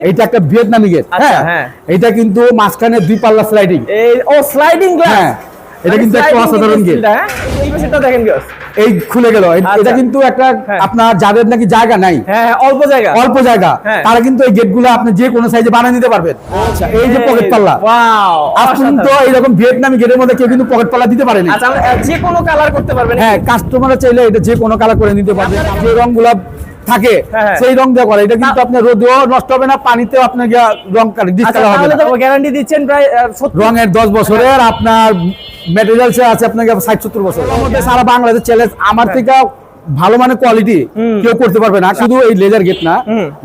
এইটা একটা ভিয়েতনামি গেট আচ্ছা, হ্যাঁ? হ্যাঁ। এটা কিন্তু মাঝখানে দুই পাল্লা স্লাইডিং ও স্লাইডিং গ্লাস হ্যাঁ এটা কিন্তু একটা অসাধারণ গেট। হ্যাঁ? এই পাশেটা দেখেন এই খুলে গেল। আচ্ছা। এটা কিন্তু একটা হ্যাঁ। আপনার যাদের নাকি জায়গা নাই। হ্যাঁ হ্যাঁ অল্প জায়গা। অল্প জায়গা। হ্যাঁ। তারা কিন্তু এই গেটগুলো আপনি যে কোনো সাইজে বানিয়ে নিতে পারবেন। আচ্ছা এই যে পকেট পাল্লা। ওয়াও আপনি তো এইরকম ভিয়েতনামি গেটের মধ্যে কেউ কিন্তু পকেট পাল্লা দিতে পারেনি। আচ্ছা যে কোনো কালার করতে পারবেন। হ্যাঁ কাস্টমার চাইলে এটা যে কোনো কালার করে নিতে পারবে। যে রংগুলা থাকে হ্যাঁ, হ্যাঁ। সেই রং দিয়ে করে। এটা কিন্তু আপনার রোদেও নষ্ট হবে না পানিতেও আপনার গিয়া রং আচ্ছা ডিসকালার হবে না। গ্যারান্টি দিচ্ছেন প্রায় 70 রঙের দশ বছরের আপনার মেটেরিয়ালস আছে আপনাকে ষাট সত্তর বছর। সারা বাংলাদেশ চ্যালেঞ্জ আমার থেকে ভালো মানে কোয়ালিটি কেউ করতে পারবে না। শুধু এই লেজার গেট না।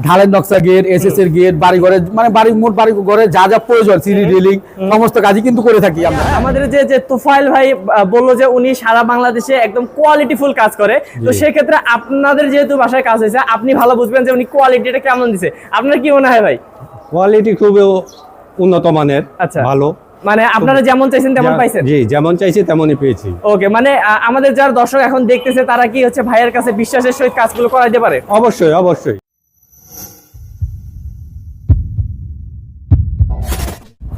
ঢালের নকশা গেট এস এস এর গেট বাড়ি ঘরে মানে বাড়ি মোট বাড়ি ঘরে যা যা প্রয়োজন সিঁড়ি রেলিং সমস্ত কাজই কিন্তু করে থাকি আমরা। আমাদের যে যে তোফাইল ভাই বলল যে উনি সারা বাংলাদেশে একদম কোয়ালিটি ফুল কাজ করে। তো সেক্ষেত্রে আপনাদের যেহেতু বাসায় কাজ হয়েছে আপনি ভালো বুঝবেন যে উনি কোয়ালিটিটা কেমন দিছে। আপনার কি মনে হয় ভাই? কোয়ালিটি খুবই উন্নত মানের আচ্ছা। ভালো। মানে আপনারা যেমন চাইছেন তেমন পাইছেন? জি যেমন চাইছি তেমনই পেয়েছি। ওকে মানে আমাদের যারা দর্শক এখন দেখতেছে তারা কি হচ্ছে ভাইয়ের কাছে বিশ্বাসের সহিত কাজগুলো করাইতে পারে? অবশ্যই অবশ্যই।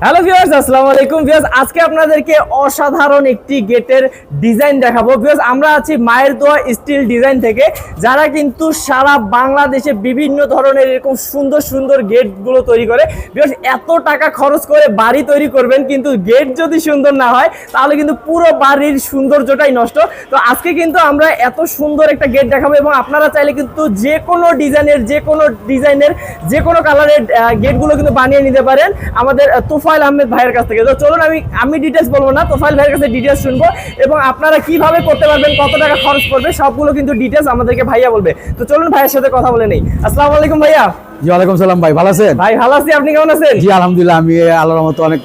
হ্যালো ভিউয়ার্স আসসালামু আলাইকুম। ভিউয়ার্স আজকে আপনাদেরকে অসাধারণ একটি গেটের ডিজাইন দেখাবো। ভিউয়ার্স আমরা আছি মায়ের দোয়া স্টিল ডিজাইন থেকে যারা কিন্তু সারা বাংলাদেশে বিভিন্ন ধরনের এরকম সুন্দর সুন্দর গেটগুলো তৈরি করে। ভিউয়ার্স এত টাকা খরচ করে বাড়ি তৈরি করবেন কিন্তু গেট যদি সুন্দর না হয় তাহলে কিন্তু পুরো বাড়ির সৌন্দর্যটাই নষ্ট। তো আজকে কিন্তু আমরা এত সুন্দর একটা গেট দেখাবো এবং আপনারা চাইলে কিন্তু যে কোনো ডিজাইনের যে কোনো ডিজাইনের যে কোনো কালারের গেটগুলো কিন্তু বানিয়ে নিতে পারেন। আমাদের আহ, তোফাইল আহমেদ ভাইয়ের কাছ থেকে। তো চলুন আমি আমি ডিটেলস বলব না তোফাইল ভাইয়ের কাছে ডিটেলস শুনব এবং আপনারা কীভাবে করতে পারবেন কত টাকা খরচ পড়বে সবগুলো কিন্তু ডিটেলস আমাদেরকে ভাইয়া বলবে। তো চলুন ভাইয়ের সাথে কথা বলে নেই। আসসালামু আলাইকুম ভাইয়া। জি ওয়ালাইকুম সালাম ভাই ভালো আছেন? ভাই ভালো আছি। আপনি কেমন আছেন? জি আলহামদুলিল্লাহ আমি আল্লাহর মতো অনেক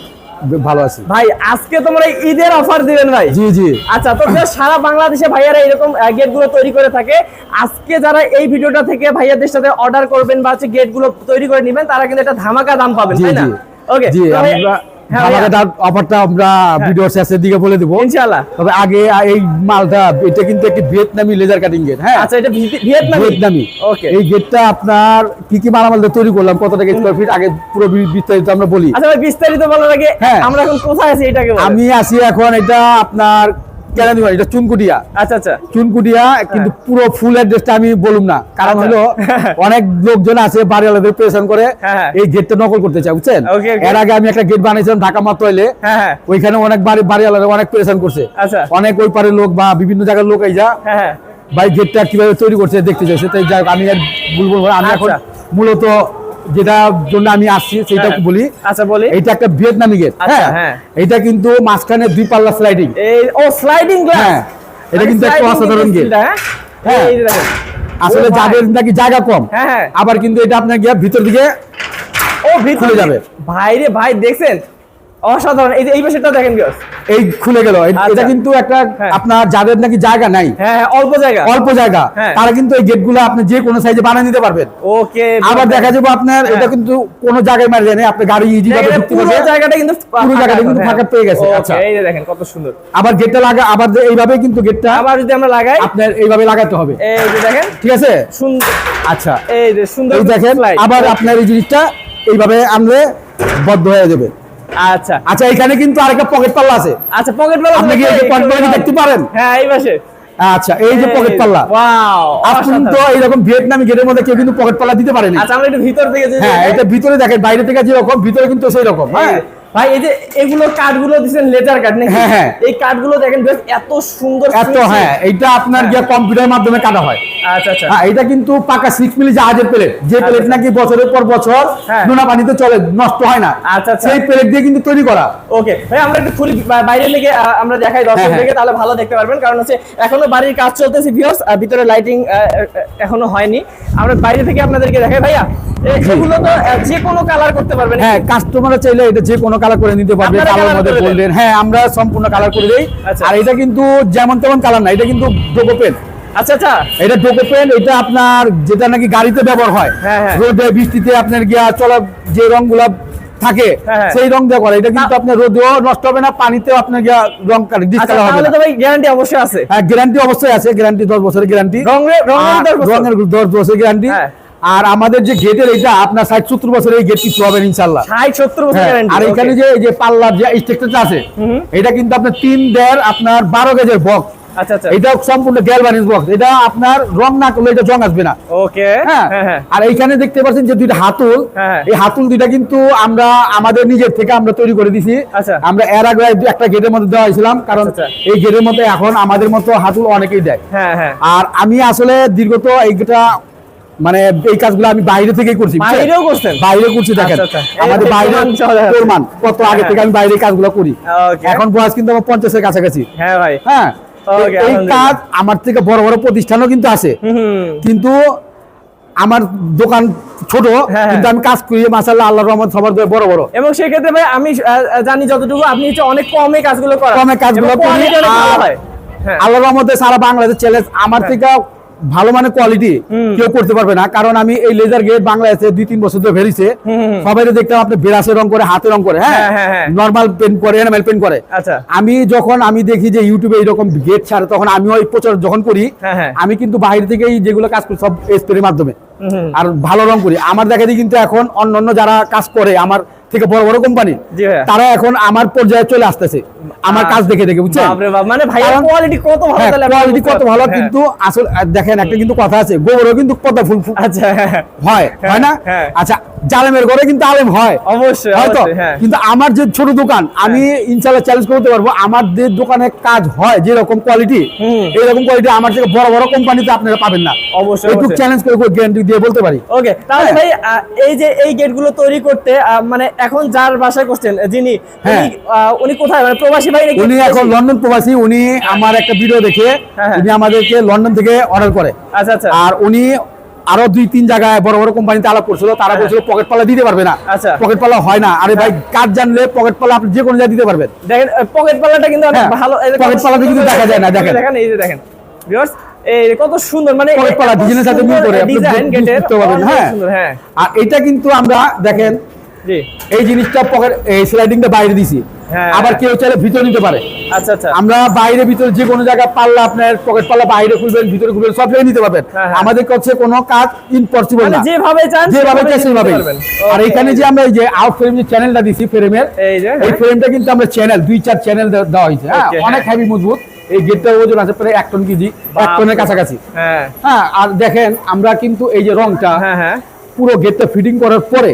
ভালো আছি। ভাই আজকে তোমরা ঈদের অফার দিবেন ভাই। জি জি। আচ্ছা তো সারা বাংলাদেশে ভাইয়ারা এরকম গেটগুলো তৈরি করে থাকে। আজকে যারা এই ভিডিওটা থেকে ভাইয়াদের সাথে অর্ডার করবেন বা হচ্ছে গেটগুলো তৈরি করে নেবেন তারা কিন্তু একটা ধামাকা দাম পাবেন তাই না? ওকে জি আমরা হ্যাঁ অফারটা আমরা ভিডিও শেষের দিকে বলে দেবো। ইনশাআল্লাহ। তবে আগে এই মালটা এটা কিন্তু একটি ভিয়েতনামি লেজার কাটিং গেট হ্যাঁ? আচ্ছা এটা ভিয়েতনামি? ভিয়েতনামি। ওকে এই গেটটা আপনার কি কি মালামাল দিয়ে তৈরি করলাম কত টাকা স্কোয়ার ফিট আগে পুরো বিস্তারিত আমরা বলি। আচ্ছা বিস্তারিত বলার আগে হ্যাঁ। আমরা এখন কোথায় আছি এটাকে আমি আসি এখন এটা আপনার কেন এটা চুনকুটিয়া। আচ্ছা আচ্ছা। চুনকুটিয়া কিন্তু পুরো ফুল অ্যাড্রেসটা আমি বলুম না। কারণ। হলো অনেক লোকজন আছে বাড়িওয়ালাদের প্রেশন করে। এই গেটটা নকল করতে চায় বুঝছেন? Okay, okay. এর আগে আমি একটা গেট বানিয়েছিলাম ঢাকা মাত্র এলে হ্যাঁ হ্যাঁ। ওইখানে অনেক বাড়ি বাড়িওয়ালারা অনেক প্রেশন করছে। আচ্ছা। অনেক ওই পারের লোক বা বিভিন্ন জায়গার লোক এই যা হ্যাঁ। ভাই গেটটা কীভাবে তৈরি করছে দেখতে চাইছে। তাই যাই আমি আর বলব আমি এখন আচ্ছা। মূলত যেটা জন্য আমি আসছি সেটা হ্যাঁ। বলি। আচ্ছা বলি। এইটা একটা ভিয়েতনামি গেট আচ্ছা, হ্যাঁ। হ্যাঁ। এটা কিন্তু মাঝখানে দুই পাল্লা স্লাইডিং ও স্লাইডিং গ্লাস হ্যাঁ, এটা কিন্তু একটা অসাধারণ গেট। হ্যাঁ? হ্যাঁ। আসলে যাদের নাকি জায়গা কম আবার কিন্তু এটা আপনার গিয়া ভিতর দিকে ও ভিতরে যাবে। ভাই রে ভাই দেখছেন? অসাধারণ। এই এই পাশেটা দেখেন এই খুলে গেল। আচ্ছা। এটা কিন্তু একটা হ্যাঁ। আপনার যাদের নাকি জায়গা নাই। হ্যাঁ হ্যাঁ অল্প জায়গা। অল্প জায়গা। হ্যাঁ। তারা কিন্তু এই গেটগুলো আপনি যে কোনো সাইজে বানিয়ে নিতে পারবেন। ওকে আবার দেখা যাবে আপনার। এটা কিন্তু কোনো জায়গায় মারি যায় না। আপনি গাড়ি ইজি ভাবে ঢুকতে পুরো জায়গাটা কিন্তু পুরো জায়গাটা কিন্তু ফাঁকা পেয়ে গেছে, আচ্ছা। এই যে দেখেন কত সুন্দর। আবার গেটটা লাগা আবার এইভাবে কিন্তু গেটটা আবার যদি আমরা লাগাই? আপনার এইভাবে লাগাতে হবে। এই যে দেখেন। ঠিক আছে? সুন্দর। আচ্ছা। এই যে সুন্দর এই দেখেন আবার আপনার এই জিনিসটা এইভাবে আনলে বদ্ধ হয়ে যাবে। আচ্ছা। আচ্ছা এখানে কিন্তু আরেকটা পকেট পাল্লা আছে। আচ্ছা পকেট পাল্লা আপনি কি এই পকেট পাল্লা দেখতে পারেন? হ্যাঁ এই পাশে। আচ্ছা এই যে পকেট পাল্লা ওয়াও আপনি তো এইরকম ভিয়েতনামি গেটের মধ্যে কেউ কিন্তু পকেট পাল্লা দিতে পারেনি। আচ্ছা আমরা একটু ভিতর থেকে হ্যাঁ এটা ভিতরে দেখেন বাইরে থেকে যেরকম ভিতরে কিন্তু সেই রকম হ্যাঁ ভাই এই যে এগুলো কাঠগুলো কাঠ নাকি? হ্যাঁ, হ্যাঁ। এই কাঠগুলো দেখেন বেশ এত সুন্দর এত হ্যাঁ এইটা আপনার গিয়ে কম্পিউটারের মাধ্যমে কাটা হয়। আচ্ছা আচ্ছা। হ্যাঁ এটা কিন্তু পাকা সিক্স মিলি জাহাজের প্লেট যে প্লেট নাকি বছরের পর বছর হ্যাঁ। নোনা পানিতে চলে নষ্ট হয় না। আচ্ছা, আচ্ছা। সেই প্লেট দিয়ে কিন্তু তৈরি করা। ওকে ভাই আমরা একটু খুলি বাইরে থেকে আমরা দেখাই হ্যাঁ, দর্শক হ্যাঁ। থেকে তাহলে ভালো দেখতে পারবেন। কারণ হচ্ছে এখনও বাড়ির কাজ চলতেছে ভিউয়ার্স ভিতরে লাইটিং এখনও হয়নি। আমরা বাইরে থেকে আপনাদেরকে দেখাই ভাইয়া। এগুলো তো যে কোনো কালার করতে পারবেন। হ্যাঁ কাস্টমার চাইলে এটা যে কোনো কালার করে নিতে পারবে কালার মধ্যে বললেন হ্যাঁ আমরা সম্পূর্ণ কালার করে দেই। আচ্ছা। আর এটা কিন্তু যেমন তেমন কালার না এটা কিন্তু ডোকো পেন আচ্ছা আচ্ছা। এটা ডোকো পেন এটা আপনার যেটা নাকি গাড়িতে ব্যবহার হয়। হ্যাঁ, হ্যাঁ। রোদে বৃষ্টিতে আপনার গিয়া চলা যে রংগুলা থাকে হ্যাঁ। সেই রং দিয়ে করা। এটা কিন্তু আপনার রোদেও নষ্ট হবে না পানিতেও আপনার গিয়া রং আচ্ছা ডিসকালার হবে না। ভাই গ্যারান্টি অবশ্যই আছে। হ্যাঁ গ্যারান্টি অবশ্যই আছে গ্যারান্টি দশ বছরের গ্যারান্টি রঙের বছরের গ্যারান্টি। আর আমাদের যে গেটের এটা আপনার ষাট সত্তর বছর এই গেট কিছু হবে ইনশাল্লাহ ষাট সত্তর বছর হ্যাঁ, আর এখানে যে এই যে পাল্লার যে স্ট্রাকচারটা আছে এটা কিন্তু আপনার তিন দেড় আপনার বারো গেজের বক্স আচ্ছা আচ্ছা। এটা সম্পূর্ণ গ্যালভানিস বক্স এটা আপনার রং না করলে এটা জং আসবে না। ওকে হ্যাঁ হ্যাঁ আর এইখানে দেখতে পাচ্ছেন যে দুইটা হাতুল। এই হাতুল দুইটা কিন্তু আমরা আমাদের নিজের থেকে আমরা তৈরি করে দিছি। আচ্ছা। আমরা এর আগে একটা গেটের মধ্যে দেওয়া হয়েছিলাম কারণ। এই গেটের মধ্যে এখন আমাদের মতো হাতুল অনেকেই দেয়। আর আমি আসলে দীর্ঘত এইটা মানে এই কাজগুলো আমি বাইরে থেকেই করছি বাইরেও করছেন? বাইরে করছি দেখেন। আচ্ছা, আচ্ছা। এই আমাদের বাইরে প্রমাণ কত আগে হ্যাঁ। থেকে আমি বাইরে কাজগুলো করি। এখন বয়স কিন্তু আমার পঞ্চাশের কাছাকাছি। হ্যাঁ ভাই। হ্যাঁ? এই কাজ আমার থেকে বড় বড় প্রতিষ্ঠানও কিন্তু আছে। কিন্তু আমার দোকান ছোট হ্যাঁ, কিন্তু আমি কাজ করি মাসাল্লাহ আল্লাহ রহমত সবার বড় বড়। এবং সেক্ষেত্রে ভাই আমি জানি যতটুকু আপনি হচ্ছে অনেক কমে কাজগুলো করেন। কমে কাজগুলো করি হয়। হ্যাঁ। আল্লাহ রহমতে সারা বাংলাদেশ চ্যালেঞ্জ আমার থেকে ভালো মানে কোয়ালিটি কেউ করতে পারবে না। কারণ আমি এই লেজার গেট বাংলাদেশে দুই তিন বছর ধরে ভেরিছে সবাই দেখতাম আপনি বেরাসে রং করে হাতে রং করে হ্যাঁ? হ্যাঁ, হ্যাঁ, হ্যাঁ। নর্মাল পেন করে এনামেল পেন করে। আচ্ছা। আমি যখন আমি দেখি যে ইউটিউবে এরকম গেট ছাড়ে তখন আমি ওই প্রচার যখন করি হ্যাঁ, হ্যাঁ। আমি কিন্তু বাইরে থেকে এই যেগুলো কাজ করি সব স্প্রের মাধ্যমে। আর ভালো রং করি। আমার দেখা দিই কিন্তু এখন অন্য অন্য যারা কাজ করে আমার থেকে বড় বড় কোম্পানি তারা এখন আমার পর্যায়ে চলে আসতেছে আমার কাজ দেখে দেখে বুঝছেন মানে ভাই কোয়ালিটি কত ভালো হ্যাঁ তাহলে কোয়ালিটি কত ভালো কিন্তু আসলে দেখেন একটা কিন্তু কথা আছে গোবরও কিন্তু পদ্মা ফুল। আচ্ছা হ্যাঁ, হ্যাঁ। হয় হয় না হ্যাঁ। আচ্ছা জালেমের ঘরে কিন্তু আলেম হয়। অবশ্যই হয়তো হ্যাঁ। কিন্তু আমার যে ছোট দোকান আমি ইনশাল্লাহ চ্যালেঞ্জ করতে পারব। আমার যে দোকানে কাজ হয় যেরকম কোয়ালিটি। এইরকম কোয়ালিটি আমার থেকে বড় বড় কোম্পানিতে আপনারা পাবেন না। অবশ্যই, একটু চ্যালেঞ্জ করে গ্যারান্টি দিয়ে বলতে পারি। ওকে তাহলে হ্যাঁ। ভাই এই যে এই গেটগুলো তৈরি করতে মানে এখন যার বাসায় করছেন যিনি হ্যাঁ। উনি কোথায়? মানে প্রবাসী ভাই উনি এখন লন্ডন প্রবাসী উনি আমার একটা ভিডিও দেখে হ্যাঁ, হ্যাঁ। উনি আমাদেরকে লন্ডন থেকে অর্ডার করে। আচ্ছা আচ্ছা। আর উনি আরও দুই তিন জায়গায় বড় বড় কোম্পানিতে আলাপ করছিল তারা হ্যাঁ। বলছিল পকেট পালা দিতে পারবে না আচ্ছা। পকেট পালা হয় না আরে ভাই কাজ জানলে পকেট পালা আপনি যে কোনো জায়গায় দিতে পারবেন দেখেন পকেট পালাটা কিন্তু অনেক হ্যাঁ, ভালো পকেট পাল্লাতে কিন্তু দেখা যায় না, দেখেন। দেখেন এই যে দেখেন ভিউয়ার্স কত সুন্দর মানে পকেট পালা ডিজাইনের সাথে মিল করে আপনি বুঝতে পারবেন, হ্যাঁ। হ্যাঁ আর এটা কিন্তু আমরা দেখেন এই জিনিসটা পকেট এই স্লাইডিংটা বাইরে দিছি। হ্যাঁ। আবার কেউ চাইলে ভিতরে নিতে পারে। আচ্ছা আচ্ছা। আমরা বাইরে ভিতরে যে কোনো জায়গায় পাল্লা আপনার পকেট পাল্লা বাইরে খুলবেন ভিতরে খুলবেন সব জায়গায় নিতে পারবেন। হ্যাঁ, হ্যাঁ। আমাদের কাছে কোনো কাজ ইম্পসিবল মানে না। যেভাবে চান যেভাবে চাই নিতে সেভাবে আর এখানে যে আমরা এই যে আউট ফ্রেম যে চ্যানেলটা দিছি ফ্রেমের এই ফ্রেমটা কিন্তু আমরা চ্যানেল দুই চার চ্যানেল দেওয়া হয়েছে। হ্যাঁ অনেক হেভি মজবুত। এই গেটটার ওজন আছে প্রায় এক টন কেজি এক টনের কাছাকাছি। হ্যাঁ। হ্যাঁ আর দেখেন আমরা কিন্তু এই যে রংটা হ্যাঁ হ্যাঁ। পুরো গেটটা ফিটিং করার পরে।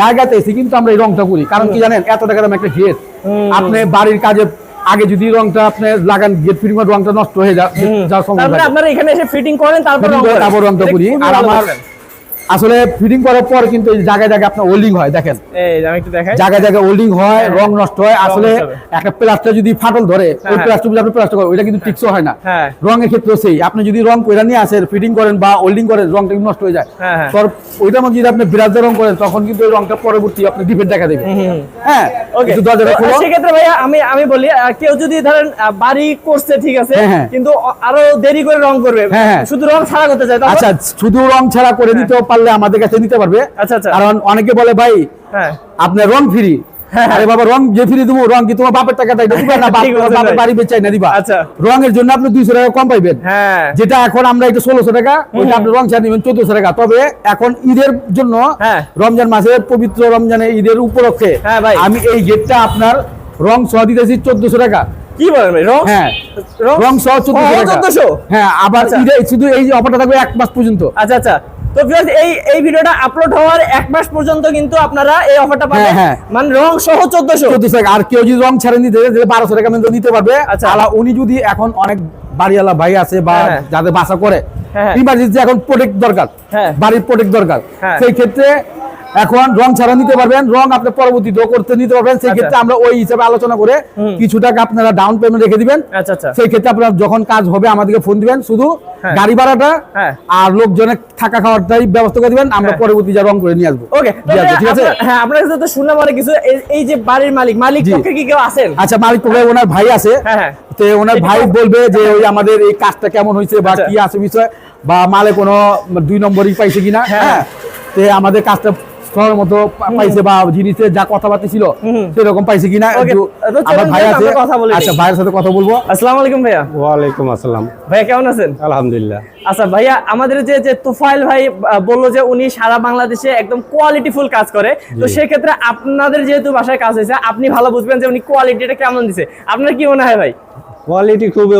জায়গাতে এসে কিন্তু আমরা এই রংটা করি। কারণ কি জানেন এত টাকা দাম একটা গেট আপনি বাড়ির কাজে আগে যদি রংটা আপনি লাগান গেট ফিটিং রংটা নষ্ট হয়ে যায় যাওয়ার সময় আপনারা এখানে এসে ফিটিং করেন তারপর। তারপর রংটা করি। আর আমার। আসলে ফিটিং করার পর কিন্তু জায়গায় জায়গায় আপনার ওল্ডিং হয় দেখেন। জায়গায় জায়গায় ওল্ডিং হয় রং নষ্ট হয়। আসলে একটা প্লাস্টার যদি ফাটল ধরে ওই হ্যাঁ। প্লাস্টার যদি আপনি প্লাস্টার করেন ওইটা কিন্তু টিকসও হয় না। হ্যাঁ। রঙের ক্ষেত্রেও সেই। আপনি যদি রং কইরা নিয়ে আসেন ফিটিং করেন বা ওল্ডিং করেন রংটা কিন্তু নষ্ট হয়ে যায়। হ্যাঁ, হ্যাঁ। তোর ওইটার মধ্যে যদি আপনি বিরাজদার রং করেন তখন কিন্তু ওই রংটা পরবর্তী আপনি ডিফেক্ট দেখা দেবে। হ্যাঁ ওকে দরজাটা খুলো। সেক্ষেত্রে ভাইয়া আমি আমি বলি কেউ যদি ধরেন বাড়ি করছে ঠিক আছে হ্যাঁ, হ্যাঁ। কিন্তু আরও দেরি করে রং করবে হ্যাঁ, হ্যাঁ। শুধু রং ছাড়া করতে চায় আচ্ছা শুধু রং ছাড়া করে দিতেও পারলে আমাদের কাছে নিতে পারবে। আচ্ছা, আচ্ছা। কারণ অনেকে বলে ভাই হ্যাঁ। আপনার রং ফ্রি। হ্যাঁ। আরে বাবা রং যে ফ্রি দেবো রং কি তোমার বাপের টাকা তাই দিবা না বাপ- ঠিক বলছেন বাপের বাড়ি বেচাই না দিবা। আচ্ছা। জন্য আপনি দুইশো টাকা কম পাইবেন। হ্যাঁ। যেটা এখন আমরা এটা ষোলোশো টাকা ওইটা আপনি রং ছাড় নিবেন চোদ্দশো টাকা। তবে এখন ঈদের জন্য। রমজান মাসের পবিত্র রমজানের ঈদের উপলক্ষে আমি এই গেটটা আপনার রং সহ দিতেছি চোদ্দশো টাকা। কি বলেন ভাই রং? হ্যাঁ। রং? সহ চোদ্দশো সহ টাকা। 1400? হ্যাঁ আবার। ঈদে শুধু এই অফারটা থাকবে এক মাস পর্যন্ত। আচ্ছা আচ্ছা। তো ভিউয়ার্স এই এই ভিডিওটা আপলোড হওয়ার এক মাস পর্যন্ত কিন্তু আপনারা এই অফারটা পাবেন হ্যাঁ, হ্যাঁ। মানে রং সহ চোদ্দশো চোদ্দশো টাকা আর কেউ যদি রং ছাড়েন দিতে তাহলে বারোশো টাকা পর্যন্ত নিতে পারবে আচ্ছা। উনি যদি এখন অনেক বাড়িওয়ালা ভাই আছে বা হ্যাঁ। যাদের বাসা করে। ইমার্জেন্সি এখন প্রোটেক্ট দরকার হ্যাঁ। বাড়ির প্রোটেক্ট দরকার। সেই ক্ষেত্রে এখন রং ছাড়া নিতে পারবেন রং আপনি পরবর্তীতেও করতে নিতে পারবেন সেই আচ্ছা। ক্ষেত্রে আমরা ওই হিসাবে আলোচনা করে কিছু টাকা আপনারা ডাউন পেমেন্ট রেখে দিবেন আচ্ছা আচ্ছা সেই ক্ষেত্রে আপনার যখন কাজ হবে আমাদেরকে ফোন দিবেন শুধু হ্যাঁ। গাড়ি ভাড়াটা হ্যাঁ। আর লোকজনের থাকা খাওয়ারটাই ব্যবস্থা করে দিবেন আমরা হ্যাঁ। পরবর্তী যা রং করে নিয়ে আসব ওকে ঠিক আছে হ্যাঁ আপনার কাছে তো শুনলাম অনেক কিছু এই- যে বাড়ির মালিক মালিক। পক্ষে কি কেউ আছেন আচ্ছা মালিক পক্ষে ওনার ভাই আছে। তো ওনার ভাই বলবে যে ওই আমাদের এই কাজটা কেমন হয়েছে বা। কি আছে বিষয় বা মালে কোনো দুই নম্বরই পাইছে কিনা হ্যাঁ। হ্যাঁ তো আমাদের কাজটা মতো পাইছে বা জিনিসের যা কথাবার্তা ছিল সেরকম পাইছে কিনা আমার ভাই আছে কথা বলে নিই। আচ্ছা ভাইয়ের সাথে কথা বলব। আসসালামু আলাইকুম ভাইয়া। ওয়ালাইকুম আসসালাম। ভাইয়া কেমন আছেন? আলহামদুলিল্লাহ। আচ্ছা ভাইয়া আমাদের যে যে তুফাইল ভাই বলল যে উনি সারা বাংলাদেশে একদম কোয়ালিটিফুল কাজ করে। তো সেক্ষেত্রে আপনাদের যেহেতু বাসায় কাজ হয়েছে আপনি ভালো বুঝবেন যে উনি কোয়ালিটিটা কেমন দিছে। আপনার কি মনে হয় ভাই? কোয়ালিটি খুবই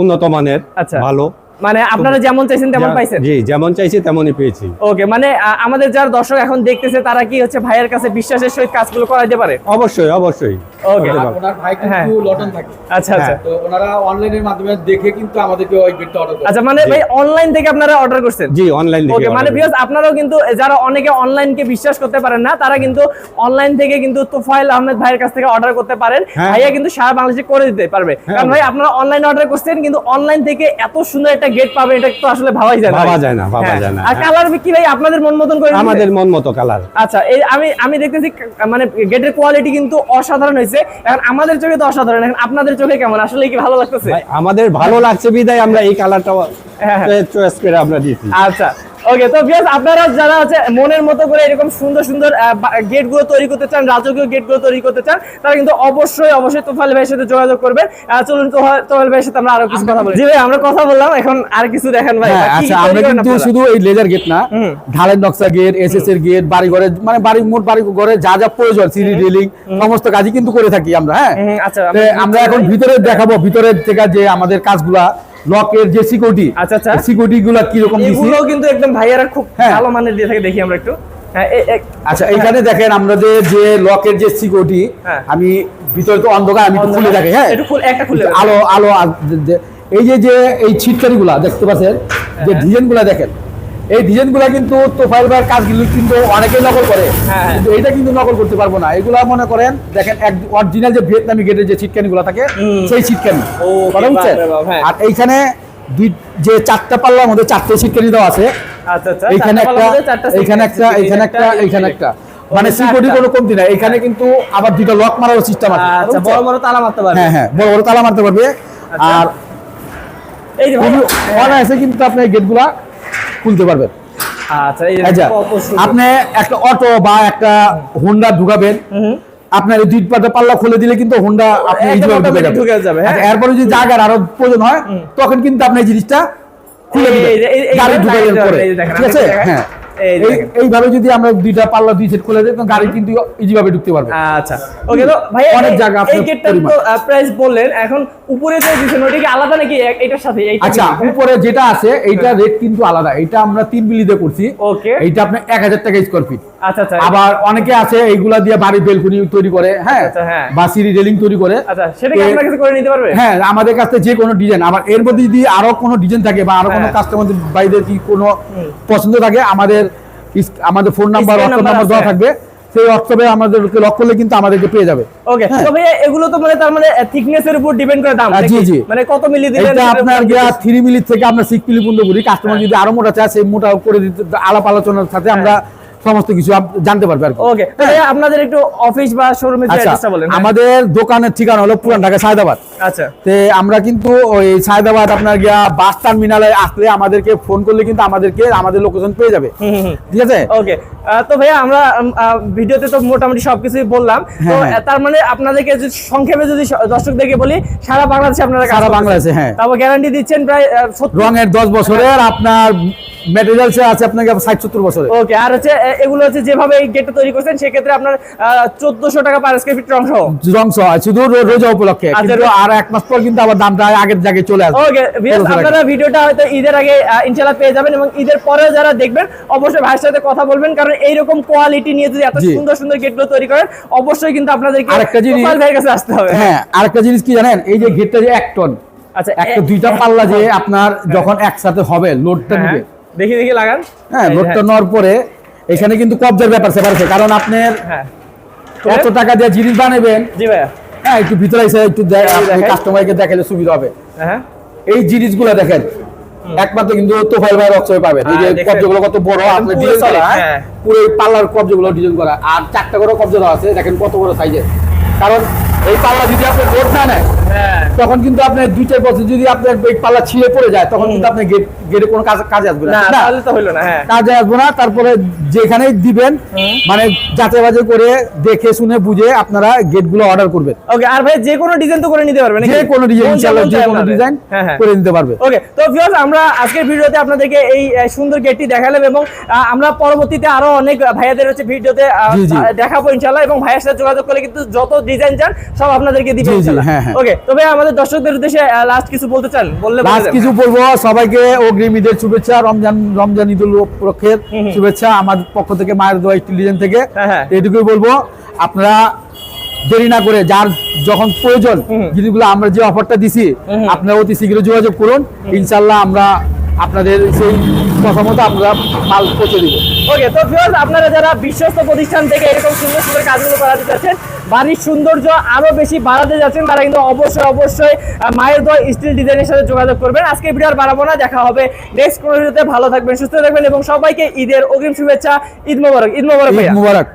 উন্নত মানের আচ্ছা। ভালো। মানে আপনারা যেমন চাইছেন তেমন পাইছেন? জি যেমন চাইছি তেমনই পেয়েছি। ওকে মানে আমাদের যারা দর্শক এখন দেখতেছে তারা কি হচ্ছে ভাইয়ের কাছে বিশ্বাসের সহিত কাজগুলো করাইতে পারে? অবশ্যই অবশ্যই। ওকে ওনার ভাই হ্যাঁ। কিন্তু লটন থাকে। আচ্ছা আচ্ছা। তো ওনারা অনলাইনের মাধ্যমে দেখে কিন্তু আমাদেরকে ওই অর্ডার আচ্ছা মানে ভাই অনলাইন থেকে আপনারা অর্ডার করছেন? জি অনলাইন ওকে মানে বিকজ আপনারাও কিন্তু যারা অনেকে অনলাইনকে বিশ্বাস করতে পারেন না তারা কিন্তু অনলাইন থেকে কিন্তু তোফাইল আহমেদ ভাইয়ের কাছ থেকে অর্ডার করতে পারেন। হ্যাঁ। ভাইয়া কিন্তু সারা বাংলাদেশে করে দিতে পারবে। কারণ ভাই আপনারা অনলাইন অর্ডার করছেন কিন্তু অনলাইন থেকে এত সুন্দর একটা গেট পাবেন এটা তো আসলে ভাবাই যায় না ভাবা যায় না, ভাবা হ্যাঁ। যায় না, আর হ্যাঁ। কালার কি ভাই? আপনাদের মন মতন করে আমাদের মন মতো কালার আচ্ছা এই আমি আমি দেখতেছি মানে গেটের কোয়ালিটি কিন্তু অসাধারণ হয়েছে। এখন আমাদের চোখে তো অসাধারণ এখন আপনাদের চোখে কেমন? আসলে কি ভালো লাগতেছে? ভাই, আমাদের ভালো লাগছে বিদায় আমরা এই কালারটা হ্যাঁ, হ্যাঁ। চয়েস করে আমরা দিয়েছি। আচ্ছা ওকে তো বিয়াস আপনারা যারা আছে মনের মতো করে এরকম সুন্দর সুন্দর গেটগুলো তৈরি করতে চান রাজকীয় গেটগুলো তৈরি করতে চান তারা কিন্তু অবশ্যই অবশ্যই তোফাল ভাইয়ের সাথে যোগাযোগ করবেন। চলুন তোফাল ভাইয়ের সাথে আমরা আরও কিছু কথা বলি। জি ভাই আমরা কথা বললাম এখন আর কিছু দেখেন ভাই। হ্যাঁ আচ্ছা আমরা কিন্তু শুধু এই লেজার গেট না ঢালের নকশা গেট এসএস এর গেট বাড়ি ঘরে মানে বাড়ি মোট বাড়ি ঘরে যা যা প্রয়োজন সিঁড়ি রেলিং সমস্ত কাজই কিন্তু করে থাকি আমরা হ্যাঁ। আচ্ছা আমরা এখন ভিতরে দেখাবো ভিতরের থেকে যে আমাদের কাজগুলা লকের যে সিকিউরিটি আচ্ছা, আচ্ছা। সিকিউরিটি গুলা দিছি এগুলো কিন্তু একদম ভাইয়ারা খুব হ্যাঁ। ভালো মানের দিয়ে থাকে দেখি আমরা একটু হ্যাঁ আচ্ছা এখানে দেখেন আমাদের যে লকের যে সিকিউরিটি হ্যাঁ। আমি ভিতরে তো অন্ধকার আমি একটু খুলে দেখি হ্যাঁ একটু খুলে একটা খুলে আলো আলো এই যে যে এই ছিটকারি গুলা দেখতে পাচ্ছেন যে হ্যাঁ। ডিজাইনগুলা দেখেন এই ডিজাইনগুলা কিন্তু তোফাইল ভাইয়ের কাজগুলো কিন্তু অনেকেই নকল করে। হ্যাঁ। কিন্তু এটা কিন্তু নকল করতে পারব না। এগুলা মনে করেন দেখেন এক অরিজিনাল যে ভিয়েতনামি গেটের যে ছিটকানি গুলা থাকে সেই ছিটকানি। কথা বুঝছেন? হ্যাঁ। আর এইখানে দুই যে চারটা পাল্লার মধ্যে চারটে ছিটকানি দেওয়া আছে। আচ্ছা আচ্ছা এইখানে একটা এইখানে একটা এইখানে একটা এইখানে একটা। মানে সিকিউরিটি কোনো কমতি নাই। এখানে কিন্তু আবার দুইটা লক মারার সিস্টেম আছে। আচ্ছা বড় বড় তালা মারতে পারবে। হ্যাঁ হ্যাঁ বড় বড় তালা মারতে পারবে। আর এই যে অনায়াসে কিন্তু আপনি গেটগুলা খুলতে পারবেন। আচ্ছা আচ্ছা। আপনি একটা অটো বা একটা হোন্ডা ঢুকাবেন। আপনার দুই পাটা পাল্লা খুলে দিলে কিন্তু হোন্ডা আপনি ঢুকে যাবে, হ্যাঁ। আচ্ছা, এরপরে যদি জায়গার আরও প্রয়োজন হয় তখন কিন্তু আপনি এই জিনিসটা খুলে দিবেন। গাড়ি ঢুকাবেন পরে। ঠিক আছে? হ্যাঁ। এইভাবে যদি আমরা দুইটা পাল্লা দুই সেট খুলে দিই তো গাড়ি কিন্তু ইজি ভাবে ঢুকতে পারবে। আচ্ছা। ওকে তো ভাই অনেক জায়গা এই আপনার তো প্রাইস বললেন এখন উপরে যে দিছেন ওটা কি আলাদা নাকি এটার সাথে? আচ্ছা হ্যাঁ? উপরে যেটা আছে এইটা রেট কিন্তু আলাদা। এটা আমরা তিন বিলিতে করছি। ওকে এইটা আপনি এক হাজার টাকা স্কোয়ার ফিট আচ্ছা আচ্ছা। আবার অনেকে আছে এইগুলা দিয়ে বাড়ি বেলকুনি তৈরি করে হ্যাঁ? আচ্ছা, হ্যাঁ। বা সিঁড়ি রেলিং তৈরি করে। আচ্ছা সেটা কি আপনার কাছে করে নিতে পারবে? হ্যাঁ আমাদের কাছে যে কোনো ডিজাইন। আবার এর মধ্যে যদি আরও কোনো ডিজাইন থাকে বা আরও কোনো হ্যাঁ। কাস্টমারদের কি কোনো পছন্দ থাকে আমাদের আমাদের ফোন নাম্বার হোয়াটসঅ্যাপ নাম্বার দেওয়া থাকবে। সেই হোয়াটসঅ্যাপে আমাদেরকে লক করলে কিন্তু আমাদেরকে পেয়ে যাবে। ওকে হ্যাঁ। তো ভাইয়া এগুলো তো মানে তার মানে থিকনেস এর উপর ডিপেন্ড করে দাম জি, জি। মানে কত মিলি দিবেন? এটা আপনার গিয়া depend- থ্রি মিলি থেকে আমরা সিক্স মিলি পর্যন্ত করি। কাস্টমার যদি আরও মোটা চায় সেই মোটা করে দিতে আলাপ আলোচনার সাথে আমরা সমস্ত কিছু জানতে পারবে আর। ওকে তো আপনাদের একটু অফিস বা আচ্ছা অ্যাড্রেসটা বলেন হ্যাঁ। আমাদের দোকানের ঠিকানা হলো পুরান ঢাকা সায়দাবাদ আচ্ছা তে আমরা কিন্তু ওই সায়দাবাদ আপনার গিয়া বাস টার্মিনালে আসলে আমাদেরকে ফোন করলে কিন্তু আমাদেরকে আমাদের লোকেশন পেয়ে যাবে। ঠিক আছে ওকে তো ভাইয়া আমরা ভিডিওতে তো মোটামুটি সবকিছুই বললাম তো হ্যাঁ, হ্যাঁ। আহ, তার মানে আপনাদেরকে যদি সংক্ষেপে যদি দর্শকদেরকে বলি সারা বাংলাদেশে আপনারা সারা বাংলাদেশে, হ্যাঁ। তারপর গ্যারান্টি দিচ্ছেন প্রায় রঙের দশ বছরের আপনার মেটেরিয়ালসে আছে আপনাকে ষাট সত্তর বছরের। ওকে আর হচ্ছে এগুলো হচ্ছে যেভাবে এই গেটটা তৈরি করছেন সেক্ষেত্রে আপনার চোদ্দশো টাকা পার স্কোয়ার ফিট রং সহ। রং সহ শুধু রোজা উপলক্ষে আচ্ছা, কিন্তু আর এক মাস পর কিন্তু আবার দামটা আগের জায়গায় চলে আসবে। ওকে ভিউয়ার্স, আপনারা ভিডিওটা হয়তো ঈদের আগে ইনশাআল্লাহ পেয়ে যাবেন এবং ঈদের পরে যারা দেখবেন অবশ্যই ভাইয়ের সাথে কথা বলবেন কারণ এইরকম কোয়ালিটি নিয়ে যদি এত সুন্দর সুন্দর গেটগুলো তৈরি করেন অবশ্যই কিন্তু আপনাদেরকে আরেকটা জিনিস- ভাইয়ের কাছে আসতে হবে। হ্যাঁ আরেকটা জিনিস কি জানেন? এই যে গেটটা যে এক টন আচ্ছা একটা দুইটা পাল্লা যে আপনার যখন একসাথে হবে লোডটা হ্যাঁ, নিবে দেখি দেখি লাগান। হ্যাঁ এই নেওয়ার পরে এখানে কিন্তু কবজার ব্যাপার স্যাপার আছে কারণ আপনার হ্যাঁ। এত টাকা দিয়ে জিনিস বানাবেন জি ভাইয়া। হ্যাঁ একটু ভিতরে এসে একটু। কাস্টমারকে দেখালে সুবিধা হবে। হ্যাঁ। এই জিনিসগুলো দেখেন একমাত্র কিন্তু তোফাইল ভাইয়ের অক্ষয় পাবেন। এই যে হ্যাঁ, কবজাগুলো কত বড় আপনি ডিজাইন করা হ্যাঁ? হ্যাঁ। পুরো পাল্লার কবজাগুলো ডিজাইন করা। আর চারটা করে কবজা আছে দেখেন কত বড় সাইজের কারণ এই পাল্লা যদি আপনি না নেয় হ্যাঁ তখন কিন্তু আপনার দুই চার বছর যদি আপনার পাল্লা ছিঁড়ে পড়ে যায় তখন কিন্তু আপনার গেট গেটে কোনো কাজ কাজে আসবে না? তাহলে তো হইল না হ্যাঁ। কাজে আসব না। তারপরে যেখানে দিবেন মানে যাচাই বাজে করে দেখে শুনে বুঝে আপনারা গেটগুলো অর্ডার করবেন। ওকে আর ভাই যে কোনো ডিজাইন তো করে নিতে পারবেন যে কোনো ডিজাইন ইনশাআল্লাহ যে কোনো ডিজাইন হ্যাঁ হ্যাঁ। করে নিতে পারবে। ওকে তো ভিউয়ার্স আমরা আজকের ভিডিওতে আপনাদেরকে এই সুন্দর গেটটি দেখালাম এবং আমরা পরবর্তীতে আরও অনেক ভাইয়াদের হচ্ছে ভিডিওতে দেখাবো ইনশাআল্লাহ এবং ভাইয়ের সাথে যোগাযোগ করলে কিন্তু যত ডিজাইন চান সব আপনাদেরকে দিবে ইনশাআল্লাহ। হ্যাঁ, হ্যাঁ। ওকে তবে আমাদের দর্শকদের উদ্দেশ্যে লাস্ট কিছু বলতে চান? বললে লাস্ট কিছু বলব সবাইকে অগ্রিম ঈদের শুভেচ্ছা রমজান রমজান ঈদুল। শুভেচ্ছা আমার পক্ষ থেকে মায়ের দোয়া টেলিভিশন থেকে। হ্যাঁ, হ্যাঁ। এটুকুই বলব আপনারা দেরি না করে যার যখন প্রয়োজন জিনিসগুলো আমরা যে অফারটা দিছি আপনারা অতি শীঘ্র যোগাযোগ করুন। ইনশাল্লাহ আমরা আপনাদের সেই কথা মতো আমরা মাল পৌঁছে দিব। ওকে তো আপনারা যারা বিশ্বস্ত প্রতিষ্ঠান থেকে এরকম সুন্দর সুন্দর কাজগুলো করাতে চাচ্ছেন বাড়ির সৌন্দর্য আরও বেশি বাড়াতে যাচ্ছেন, তারা কিন্তু অবশ্যই অবশ্যই মায়ের দোয়া স্টিল ডিজাইনের সাথে যোগাযোগ করবেন। আজকে ভিডিও আর বাড়াবো না, দেখা হবে নেক্সট কোনো ভিডিওতে। ভালো থাকবেন, সুস্থ থাকবেন এবং সবাইকে ঈদের অগ্রিম শুভেচ্ছা, ঈদ মোবারক ঈদ মোবারক ভাইয়া। মুবারক।